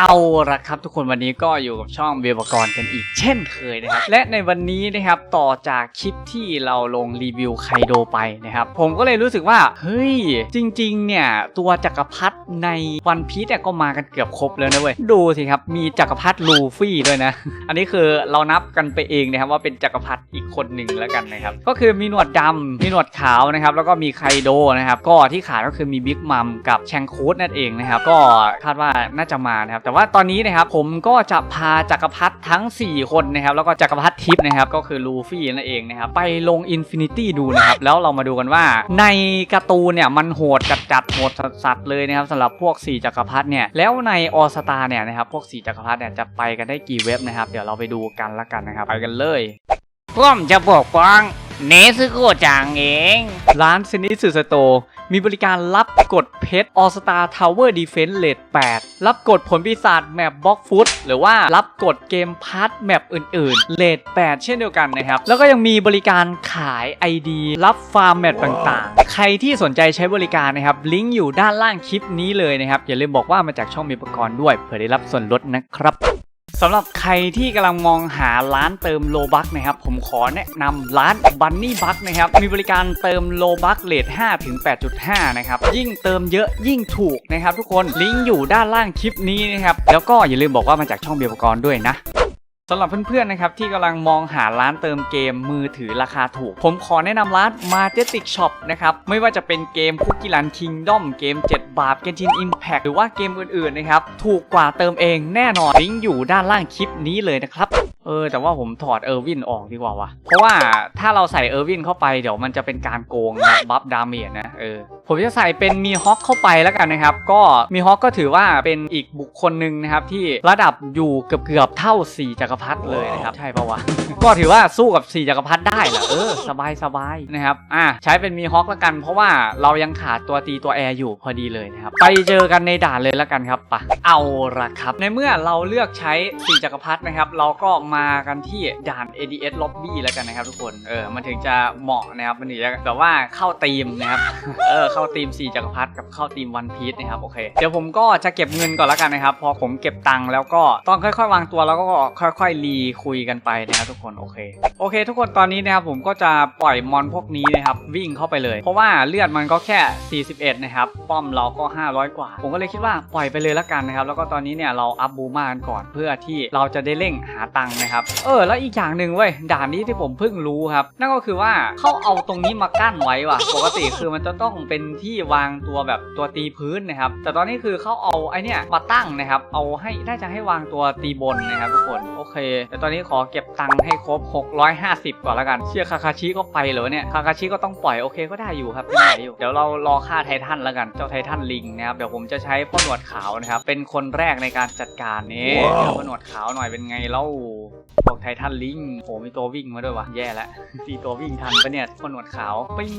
เอาละครับทุกคนวันนี้ก็อยู่กับช่องเบียบกรกันอีกเช่นเคยนะครับ และในวันนี้นะครับต่อจากคลิปที่เราลงรีวิวไคโดไปนะครับ ผมก็เลยรู้สึกว่า เฮ้ย จริง ๆ เนี่ย ตัวจักรพรรดิในวันพีซเนี่ยก็มากันเกือบครบแล้วนะเว้ย ดูสิครับ มีจักรพรรดิลูฟี่ด้วยนะ อันนี้คือเรานับกันไปเองนะครับว่าเป็นจักรพรรดิอีกคนหนึ่งแล้วกันนะครับ ก็คือมีหนวดดำมีหนวดขาวนะครับ แล้วก็มีไคโดนะครับ ก็ที่ขาดก็คือมีบิ๊กมัมกับแชงคูดนั่นเองนะครับ ก็คาดว่าน่าจะมานะครับแต่ว่าตอนนี้นะครับผมก็จะพาจักรพรรดิทั้ง 4 คนนะครับแล้วก็จักรพรรดิทิพย์นะครับก็คือลูฟี่นั่นเองนะครับไปลงอินฟินิตี้ดูนะครับแล้วเรามาดูกันว่า ในการ์ตูนเนี่ยมันโหดจัดจัดโหดสัสเลยนะครับสำหรับพวก 4 จักรพรรดิเนี่ยแล้วในออสตาเนี่ยนะครับพวก 4 จักรพรรดิเนี่ยจะไปกันได้กี่เว็บนะครับเดี๋ยวเราไปดูกันละกันนะครับไปกันเลยผมจะปกป้อง เนซึโกะจังเอง ร้านซินิสุสโตมีบริการรับกดเพชรออสตาทาวเวอร์ดีเฟน s ์เลท8รับกดผลปีศาจแมปบล็อกฟุตหรือว่ารับกดเกมพาร์ทแมปอื่นๆเลท8เช่นเดียวกันนะครับ แล้วก็ยังมีบริการขาย ID รับฟาร์มแมปต่างๆ ใครที่สนใจใช้บริการนะครับ ลิงก์อยู่ด้านล่างคลิปนี้เลยนะครับ อย่าลืมบอกว่ามาจากช่องมีประกรณ์ด้วยเผื่อได้รับส่วนลดนะครับ สำหรับใครที่กำลังมองหาร้านเติมโลบักนะครับ ผมขอแนะนำร้านบันนี่บักนะครับ มีบริการเติมโลบักเลท5ถึง 8.5 นะครับ ยิ่งเติมเยอะยิ่งถูกนะครับทุกคน ลิงก์อยู่ด้านล่างคลิปนี้นะครับ แล้วก็อย่าลืมบอกว่ามาจากช่องเบียร์ปกรณ์ด้วยนะ สำหรับเพื่อนๆนะครับที่กำลังมองหาร้านเติมเกมมือถือราคาถูก ผมขอแนะนำร้าน Majestic Shop นะครับไม่ว่าจะเป็นเกมคุกกี้รันคิงด้อมเกม 7 บาปเกมชินอิมแพหรือว่าเกมอื่นๆนะครับถูกกว่าเติมเองแน่นอนลิงก์อยู่ด้านล่างคลิปนี้เลยนะครับ ออแต่ว่าผมถอดเออร์วินออกดีกว่าวะเพราะว่าถ้าเราใส่เออร์วินเข้าไปเดี๋ยวมันจะเป็นการโกงนะบัฟดาเมจนะเออผมจะใส่เป็นมีฮอคเข้าไปแล้วกันนะครับ ก็มีฮอคก็ถือว่าเป็นอีกบุคคลหนึ่งนะครับ ที่ระดับอยู่เกือบเกือบๆเท่า4จักรพรรดิเลยนะครับ ใช่ปะวะ ก็ถือว่าสู้กับ4จักรพรรดิได้แหละเออสบายสบายนะครับอะใช้เป็นมีฮอคแล้วกัน เพราะว่าเรายังขาดตัวตีตัวแอร์อยู่พอดีเลยนะครับไปเจอกันในด่านเลยแล้วกันครับปะเอาละครับ ในเมื่อเราเลือกใช้4จักรพรรดินะครับ เราก็มากันที่ด่าน ADS Lobby แล้วกันนะครับทุกคน เออ มันถึงจะเหมาะนะครับ มันถึงจะแบบว่าเข้าธีมนะครับ เออ เข้าทีม4จักรพรรดิกับเข้าทีมวันพีชนะครับ โอเค เดี๋ยวผมก็จะเก็บเงินก่อนแล้วกันนะครับ พอผมเก็บตังค์แล้วก็ต้องค่อย ๆ วางตัวแล้วก็ค่อยๆรีคุยกันไปนะครับทุกคน โอเค โอเค ทุกคน ตอนนี้นะครับผมก็จะปล่อยมอนพวกนี้นะครับวิ่งเข้าไปเลย เพราะว่าเลือดมันก็แค่ 41 นะครับ ป้อมเราก็ 500 กว่า ผมก็เลยคิดว่าปล่อยไปเลยแล้วกันนะครับ แล้วก็ตอนนี้เนี่ยเราอัพบูมากันก่อนเพื่อที่เราจะได้เร่งหาตังค์นะครับ เออ แล้วอีกอย่างหนึ่งเว้ยด่านนี้ที่ผมเพิ่งรู้ครับ นั่นก็คือว่าเขาเอาตรงนี้มากั้นไว้ว่ะ ปกติคือมันจะต้องเป็นที่วางตัวแบบตัวตีพื้นนะครับ แต่ตอนนี้คือเขาเอาไอเนี้ยมาตั้งนะครับ เอาให้น่าจะให้วางตัวตีบนนะครับทุกคน โอเค แต่ตอนนี้ขอเก็บตังค์ให้ครบ 650 ก่อนแล้วกัน เชื่อคาคาชิก็ไปเหรอเนี่ย คาคาชิก็ต้องปล่อยโอเคก็ได้อยู่ครับไม่ไหวอยู่ เดี๋ยวเรารอฆ่าไททันแล้วกัน เจ้าไททันลิงนะครับ เดี๋ยวผมจะใช้พ่อหนวดขาวนะครับ เป็นคนแรกในการจัดการนี่เดี๋ยวพ่อหนวดขาวหน่อยเป็นไงเล่าพวกไททันลิงโหมีตัววิ่งมาด้วยวะแย่แล้วตีตัววิ่งทันปะเนี่ยคนหนวดขาว ปิ้ง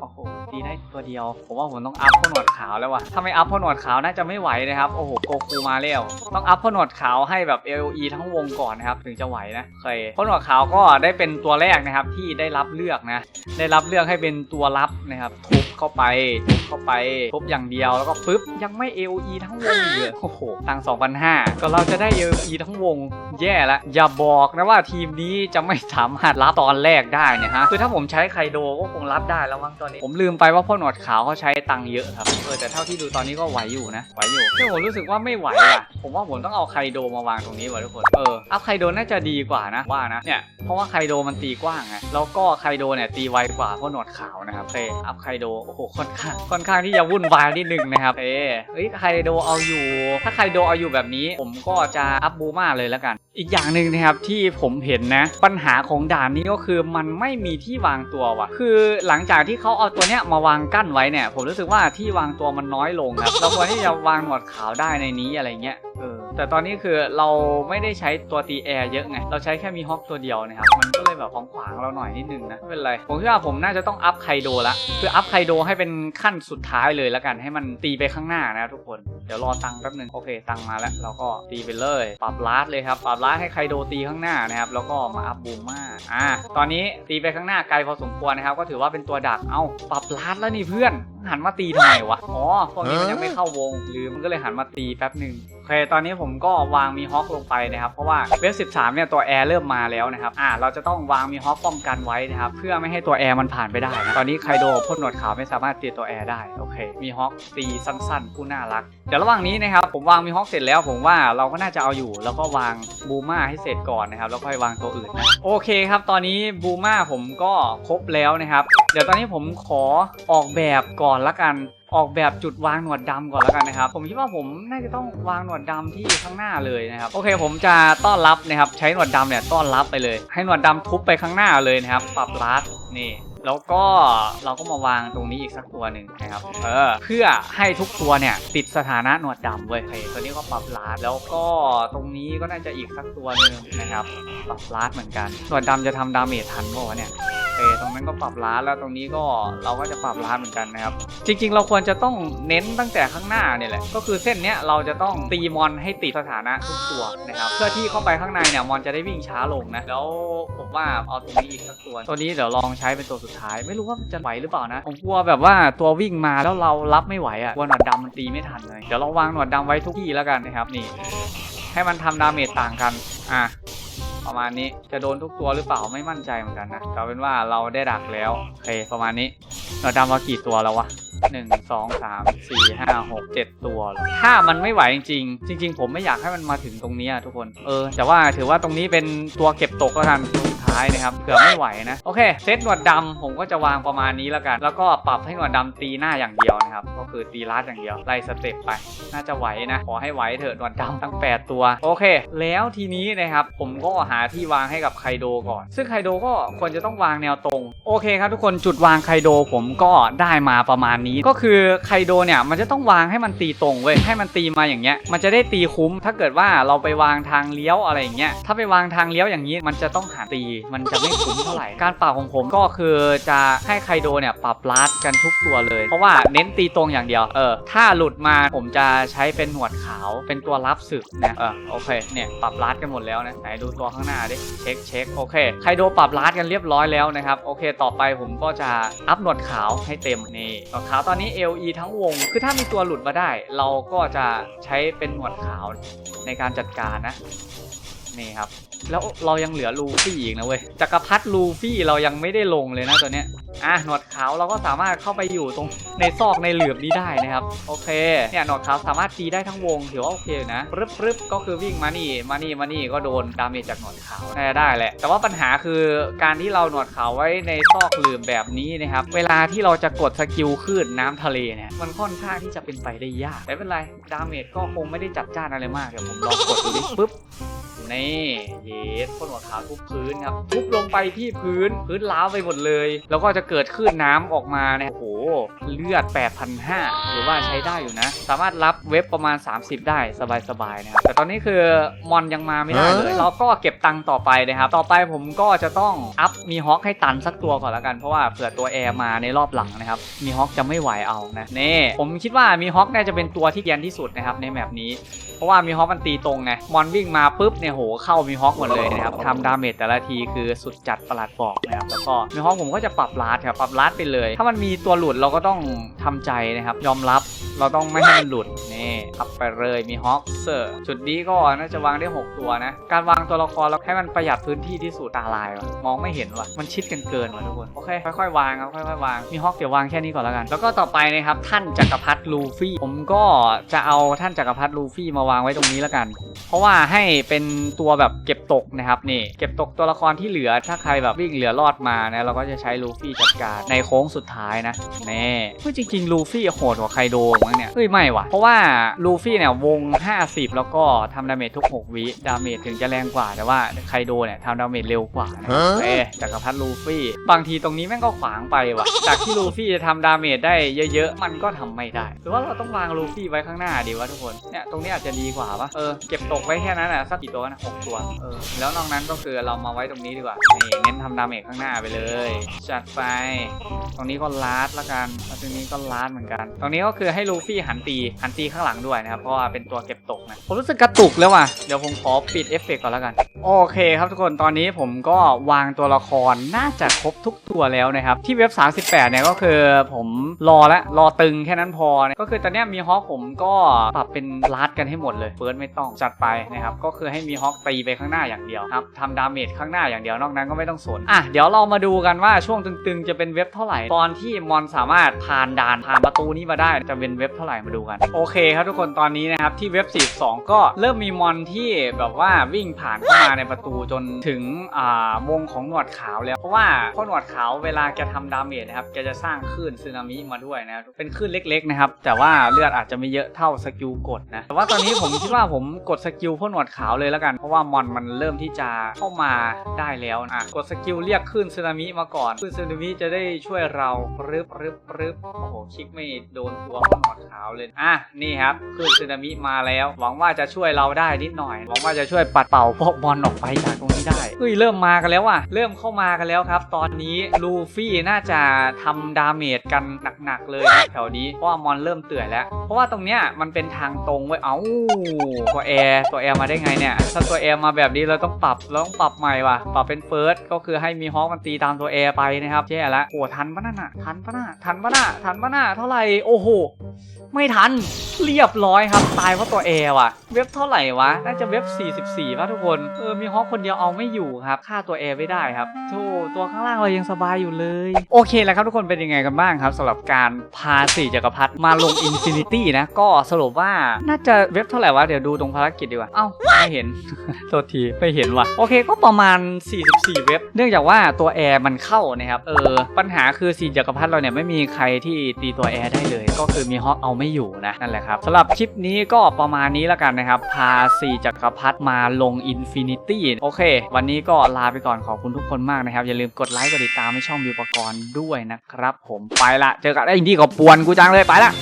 โอ้โหตีได้ตัวเดียว ผมว่าผมต้องอัพพ่อหนวดขาวแล้ววะถ้าไม่อัพพ่อหนวดขาวน่าจะไม่ไหวนะครับ โอ้โหโกคูมาแล้ว ต้องอัพพ่อหนวดขาวให้แบบ LE ทั้งวงก่อนนะครับ ถึงจะไหวนะเคพ่อหนวดขาวก็ได้เป็นตัวแรกนะครับที่ได้รับเลือกนะ ได้รับเลือกให้เป็นตัวรับนะครับทุบเข้าไปทุบเข้าไปทุบอย่างเดียวแล้วก็ปึ๊บยังไม่ AOE ทั้งวงเลยโอ้โหตัง2,500ก็เราจะได้ AOE ทั้งวงแย่แล้วอย่าบอกนะว่าทีมนี้จะไม่สามารถรับตอนแรกได้นี่ยฮะคือถ้าผมใช้ไคโดก็คงรับได้แล้วมั้งตอนนี้ผมลืมไปว่าพ่อหนวดขาวเขาใช้ตังค์เยอะครับเออแต่เท่าที่ดูตอนนี้ก็ไหวอยู่นะไหวอยู่แต่ผมรู้สึกว่าไม่ไหวอะผมว่าผมต้องเอาไคโดมาวางตรงนี้ว่ะทุกคนเอออัพไคโดน่าจะดีกว่านะว่านะเนี่ยเพราะว่าไคโดมันตีกว้างไงแล้วก็ไคโดเนี่ยตีไวกว่าพ่อหนวดขาวนะครับเอออัพไคโดโอ้โหค่อนข้างค่อนข้างที่จะวุ่นวายนิดนึงนะครับเออเฮ้ยไคโดเอาอยู่ ถ้าไคโดเอาอยู่แบบนี้ ผมก็จะอัพบูมาเลยแล้วกัน อีกอย่างหนึ่งนะครับที่ผมเห็นนะ ปัญหาของด่านนี้ก็คือมันไม่มีที่วางตัวว่ะ คือหลังจากที่เขาเอาตัวเนี้ยมาวางกั้นไว้เนี่ย ผมรู้สึกว่าที่วางตัวมันน้อยลงครับเราควรที่จะวางหนวดขาวได้ในนี้อะไรเงี้ยเออ แต่ตอนนี้คือเราไม่ได้ใช้ตัวตีแอร์เยอะไง เราใช้แค่มีฮอกตัวเดียวนะครับ มันก็เลยแบบของขวางเราหน่อยนิดนึงนะ ไม่เป็นไร ผมคิดว่าผมน่าจะต้องอัพไคโดละ คืออัพไคโดให้เป็นขั้นสุดท้ายเลยแล้วกัน ให้มันตีไปข้างหน้านะทุกคน เดี๋ยวรอตังค์แป๊บนึง โอเค ตังค์มาแล้ว เราก็ตีไปเลย ปรับลาดเลยครับ ปรับลาดให้ไคโดตีข้างหน้านะครับ แล้วก็มาอัพบูมมาอ่า ตอนนี้ตีไปข้างหน้าไกลพอสมควรนะครับ ก็ถือว่าเป็นตัวดัก เอ้า ปรับลาดแล้วนี่เพื่อน หันมาตีทำไมวะ อ๋อ พวกนี้มันยังไม่เข้าวงหรือมันก็เลยหันมาตีแป๊บหนึ่ง เค ตอนนี้ผมก็วางมีฮอคลงไปนะครับ เพราะว่าเวฟ13 เนี่ยตัวแอร์เริ่มมาแล้วนะครับ อ่า เราจะต้องวางมีฮอคป้องกันไว้นะครับ เพื่อไม่ให้ตัวแอร์มันผ่านไปได้นะ ตอนนี้ไคโดพ่นหนวดขาวไม่สามารถตีตัวแอร์ได้ โอเค มีฮอคตีสั้นๆ ผู้น่ารัก เดี๋ยวระหว่างนี้นะครับ ผมวางมีฮอคเสร็จแล้ว ผมว่าเราก็น่าจะเอาอยู่ แล้วก็วางบูมาให้เสร็จก่อนนะครับ แล้วค่อยวางตัวอื่นนะ โอเคครับ ตอนนี้บูมาผมก็ครบแล้วนะครับ เดี๋ยวตอนนี้ผมขอออกแบบก่อนละกัน ออกแบบจุดวางหนวดดำก่อนแล้วกันนะครับ ผมคิดว่าผมน่าจะต้องวางหนวดดำที่ข้างหน้าเลยนะครับ โอเค ผมจะต้อนรับนะครับ ใช้หนวดดำเนี่ยต้อนรับไปเลย ให้หนวดดำทุบไปข้างหน้าเลยนะครับ ปรับลัดนี่แล้วก็เราก็มาวางตรงนี้อีกสักตัวหนึ่งนะครับ เออ เพื่อให้ทุกตัวเนี่ยติดสถานะหนวดดำเว้ยโอเคตัวนี้ก็ปรับลัดแล้วก็ตรงนี้ก็น่าจะอีกสักตัวหนึ่งนะครับ ปรับลัดเหมือนกัน หนวดดำจะทำดาเมจทันป่าวะเนี่ย เคตรงนั้นก็ปรับร้านแล้วตรงนี้ก็เราก็จะปรับร้านเหมือนกันนะครับ จริง ๆ เราควรจะต้องเน้นตั้งแต่ข้างหน้าเนี่ยแหละ ก็คือเส้นเนี้ยเราจะต้องตีมอนให้ติดสถานะทุกตัวนะครับเพื่อที่เข้าไปข้างในเนี่ยมอนจะได้วิ่งช้าลงนะแล้วผมว่าเอาตรงนี้อีกสักตัวตัวนี้เดี๋ยวลองใช้เป็นตัวสุดท้าย ไม่รู้ว่ามันจะไหวหรือเปล่านะผมกลัวแบบว่าตัววิ่งมาแล้วเรารับไม่ไหวอะกลัวหนวดดำมันตีไม่ทันเลยเดี๋ยวเราวางหนวดดำไว้ทุกที่แล้วกันนะครับนี่ให้มันทำดาเมจต่างกัน อะ ประมาณนี้จะโดนทุกตัวหรือเปล่าไม่มั่นใจเหมือนกันนะแต่เอาเป็นว่าเราได้ดักแล้วโอเคประมาณนี้ เราดำมากี่ตัวแล้ววะหนึ่งสองสามสี่ห้าหกเจ็ดตัว ถ้ามันไม่ไหวจริงๆจริง ๆ ผมไม่อยากให้มันมาถึงตรงนี้ทุกคน เออ แต่ว่าถือว่าตรงนี้เป็นตัวเก็บตกแล้วกันดท้ายนะครับเผื่อไม่ไหวนะโอเคเซตหนวดดำผมก็จะวางประมาณนี้แล้วกัน แล้วก็ปรับให้หนวดดำตีหน้าอย่างเดียวนะครับก็คือตีลัดอย่างเดียวไล่สเต็ปไป น่าจะไหวนะขอให้ไหวเถอะหนวดดำทั้ง 8 ตัวโอเค แล้วทีนี้นะครับผมก็หาที่วางให้กับไคโดก่อน ซึ่งไคโดก็ควรจะต้องวางแนวตรงโอเคครับทุกคนจุดวางไคโดผมก็ได้มาประมาณนี้ ก็คือไคโดเนี่ยมันจะต้องวางให้มันตีตรงเว้ยให้มันตีมาอย่างเงี้ยมันจะได้ตีคุ้ม ถ้าเกิดว่าเราไปวางทางเลี้ยวอะไรอย่างเงี้ยถ้าไปวางทางเลี้ยวอย่างนี้มันจะต้องหาตีมันจะไม่คุ้มเท่าไหร่ การปรับของผมก็คือจะให้ไคโดเนี่ยปรับลัดกันทุกตัวเลย เพราะว่าเน้นตีตรงอย่างเดียว เออ ถ้าหลุดมาผมจะใช้เป็นหนวดขาว เป็นตัวรับศึกนะ เออ โอเค เนี่ยปรับลัดกันหมดแล้วนะ ไหนดูตัวข้างหน้าดิ เช็คเช็คโอเค ไคโดปรับลัดกันเรียบร้อยแล้วนะครับ โอเค ต่อไปผมก็จะอัพหนวดขาวให้เต็มนี่ หนวดขาวตอนนี้ LE ทั้งวง คือถ้ามีตัวหลุดมาได้ เราก็จะใช้เป็นหนวดขาวในการจัดการนะ นี่ครับ แล้วเรายังเหลือลูฟี่อีกนะเว้ยจักรพรรดิลูฟี่เรายังไม่ได้ลงเลยนะตัวเนี้ยอะหนวดขาวเราก็สามารถเข้าไปอยู่ตรงในซอกในเหลือบนี้ได้นะครับ โอเคเนี่ยหนวดขาวสามารถตีได้ทั้งวงถือว่าโอเคนะรึบรึบก็คือวิ่งมานี่มานี่มานี่ก็โดนดาเมจจากหนวดขาวน่าจะได้แหละ แต่ว่าปัญหาคือการที่เราหนวดขาวไว้ในซอกเหลือบแบบนี้นะครับ เวลาที่เราจะกดสกิลขึ้นน้ำทะเลเนี่ยมันค่อนข้างที่จะเป็นไปได้ยากแต่เป็นไรดาเมจก็คงไม่ได้จัดจ้านอะไรมากเดี๋ยวผมลองกดดูดิปึ๊บ นี่เยสพ่นหัวขาวทุบพื้นครับทุบลงไปที่พื้นพื้นล้าวไปหมดเลย แล้วก็จะเกิดคลื่นน้ำออกมาเนี่ยโอ้โหเลือด 8,500หรือว่าใช้ได้อยู่นะ สามารถรับเว็บประมาณ 30 ได้สบายๆนะครับแต่ตอนนี้คือมอนยังมาไม่ได้เลย เราก็เก็บตังค์ต่อไปนะครับ ต่อไปผมก็จะต้องอัพมีฮอคให้ตันสักตัวก่อนละกันเพราะว่าเผื่อตัวแอร์มาในรอบหลังนะครับมีฮอคจะไม่ไหวเอานะนี่ผมคิดว่ามีฮอคน่าจะเป็นตัวที่เกรียนที่สุดนะครับในแมปนี้เพราะว่ามีฮอคมันตีตรงไงมอนวิ่งมาปุ๊บเนี่ยโหเข้ามีฮอคหมดเลยนะครับทำดาเมจแต่ละทีคือสุดจัดประหลาดบอกนะครับแล้วก็มีฮอคผมก็จะปรับลาดครับปรับลาดไปเลย ถ้ามันมีตัวหลุดเราก็ต้องทำใจนะครับ ยอมรับ เราต้องไม่ให้มันหลุดนี่อัพไปเลยมีฮอคเซอร์จุดนี้ก็น่าจะวางได้ 6 ตัวนะ การวางตัวละครเราให้มันประหยัดพื้นที่ที่สุดตาลายวะมองไม่เห็นว่ะมันชิดกันเกินว่ะทุกคนโอเคค่อยๆวางครับค่อยๆวางมีฮอคเดี๋ยววางแค่นี้ก่อนแล้วกัน แล้วก็ต่อไปนะครับท่านจักรพรรดิลูฟี่ ผมก็จะเอาท่านจักรพรรดิลูฟี่มาวางไว้ตรงนี้แล้วกัน เพราะว่าให้เป็นตัวแบบเก็บตกนะครับนี่เก็บตกตัวละครที่เหลือถ้าใครแบบวิ่งเหลือรอดมานะเราก็จะใช้ลูฟี่จัดการในโค้งสุดท้ายนะแน่เฮ้ยจริงๆลูฟี่โหดกว่าไคโดมั้งเนี่ยเฮ้ยไม่ว่ะ เพราะว่าลูฟี่เนี่ยวง 50 แล้วก็ทำดาเมจทุก 6 วิดาเมจถึงจะแรงกว่าแต่ว่าไคโดเนี่ยทำดาเมจเร็วกว่านะเอ๊จักรพรรดิลูฟี่ บางทีตรงนี้แม่งก็ขวางไปว่ะ จากที่ลูฟี่จะทำดาเมจได้เยอะๆ มันก็ทำไม่ได้ หรือว่าเราต้องวางลูฟี่ไว้ข้างหน้าดีวะทุกคนเนี่ยตรงนี้อาจจะดีกว่าปะเออเก็บตกกไว้แค่นั้นอะสักกี่ตัวนะหกตัวเออแล้วนอกนั้นก็คือเรามาไว้ตรงนี้ดีกว่านี่เน้นทำดาเมจข้างหน้าไปเลยจัดไป ตรงนี้ก็ลาดละกันแล้วตรงนี้ก็ลาดเหมือนกัน ตรงนี้ก็คือให้ลูฟี่หันตีหันตีข้างหลังด้วยนะครับเพราะว่าเป็นตัวเก็บตกนะผมรู้สึกกระตุกแล้วว่ะเดี๋ยวผมขอปิดเอฟเฟกต์ก่อนแล้วกัน โอเคครับทุกคนตอนนี้ผมก็วางตัวละครน่าจะครบทุกตัวแล้วนะครับ ที่เว็บ 38 เนี่ยก็คือผมรอแล้วรอตึงแค่นั้นพอนะก็คือตอนเนี้ยมีฮอคผมก็ปรับเป็นลาดกันให้หมดเลยเฟิร์สไม่ต้องจัดไปนะครับก็คือให้มีฮอคตีไปข้างหน้าอย่างเดียวครับทำดาเมจข้างหน้าอย่างเดียวนอกนั้นก็ไม่ต้องสนอะเดี๋ยวเรามาดูกันว่าช่วงตึงๆ จะเป็นเว็บเท่าไหร่ ตอนที่มอนสามารถผ่านด่านผ่านประตูนี้มาได้จะเป็นเว็บเท่าไหร่มาดูกัน โอเคครับทุกคนตอนนี้นะครับที่เว็บ 42 ก็เริ่มมีมอนที่แบบว่าวิ่งผ่านเข้ามาในประตูจนถึงอ่าวงของหนวดขาวแล้ว เพราะว่าพ่อหนวดขาวเวลาแกทำดาเมจนะครับแกจะสร้างคลื่นสึนามิมาด้วยนะครับเป็นคลื่นเล็กๆนะครับแต่ว่าเลือดอาจจะไม่เยอะเท่าสกิลกดนะแต่ว่าตอนนี้ผมคิดว่าผมกดสกิลพ่อหนวดขาวเลยแล้วกัน เพราะว่ามอนมันเริ่มที่จะเข้ามาได้แล้วอะกดสกิลเรียกคลื่นสึนามิมาก่อนคลื่นสึนามิจะได้ช่วยเรารึบรึบรึบโอ้โหคลิกไม่โดนตัวพ่อหนวดขาวเลย อะ นี่ครับคลื่นสึนามิมาแล้ว หวังว่าจะช่วยเราได้นิดหน่อย หวังว่าจะช่วยปัดเป่าพวกบอลออกไปจากตรงนี้ได้เฮ้ยเริ่มมากันแล้วว่ะ เริ่มเข้ามากันแล้วครับ ตอนนี้ลูฟี่น่าจะทำดาเมจกันหนักๆเลยแถวนี้ เพราะว่ามอนเริ่มเตื่อยแล้ว เพราะว่าตรงเนี้ยมันเป็นทางตรงเว้ย เอ้าตัวแอร์ตัวแอร์มาได้ไงเนี่ย ถ้าตัวแอร์มาแบบนี้เราต้องปรับเราต้องปรับใหม่ว่ะ ปรับเป็นเฟิร์สก็คือให้มีฮอคมันตีตามตัวแอร์ไปนะครับแย่ล้วโอ้ทันปะนั่นน่ะทันปะน่ะทันปะน่ะทันปะน่ะเท่าไหร่โอ้โหไม่ทันเรียบร้อยครับ ตายเพราะตัวแอว่ะ เว็บเท่าไหร่วะ น่าจะเว็บ 44ป่ะทุกคน เออมีฮอกคนเดียวเอาไม่อยู่ครับฆ่าตัวแอไม่ได้ครับโธ่ตัวข้างล่างเรายังสบายอยู่เลย โอเคแล้วครับทุกคนเป็นยังไงกันบ้างครับสำหรับการพาสี่จักรพรรดิมาลงอินฟินิตี้นะ ก็สรุปว่าน่าจะเว็บเท่าไหร่วะ เดี๋ยวดูตรงภารกิจดีกว่า เอ้า ไม่เห็น โทษทีไม่เห็นว่ะ โอเคก็ประมาณ 44 เว็บ เนื่องจากว่าตัวแอร์มันเข้านะครับ เออ ปัญหาคือสี่จักรพรรดิเราเนี่ยไม่มีใครที่ตีตัวแอร์ได้เลย ก็คือมีฮอกเอาไม่อยู่นะ นั่นแหละครับสำหรับคลิปนี้ก็ประมาณนี้แล้วกันนะครับ พาสี่จักรพรรดิมาลงอินฟินิตี้โอเค วันนี้ก็ลาไปก่อนขอบคุณทุกคนมากนะครับ อย่าลืมกดไลค์กดติดตามให้ช่องวิวปกรณ์ด้วยนะครับ ผมไปละเจอกันไอ้ยนี่ก็ปวนกูจังเลยไปละ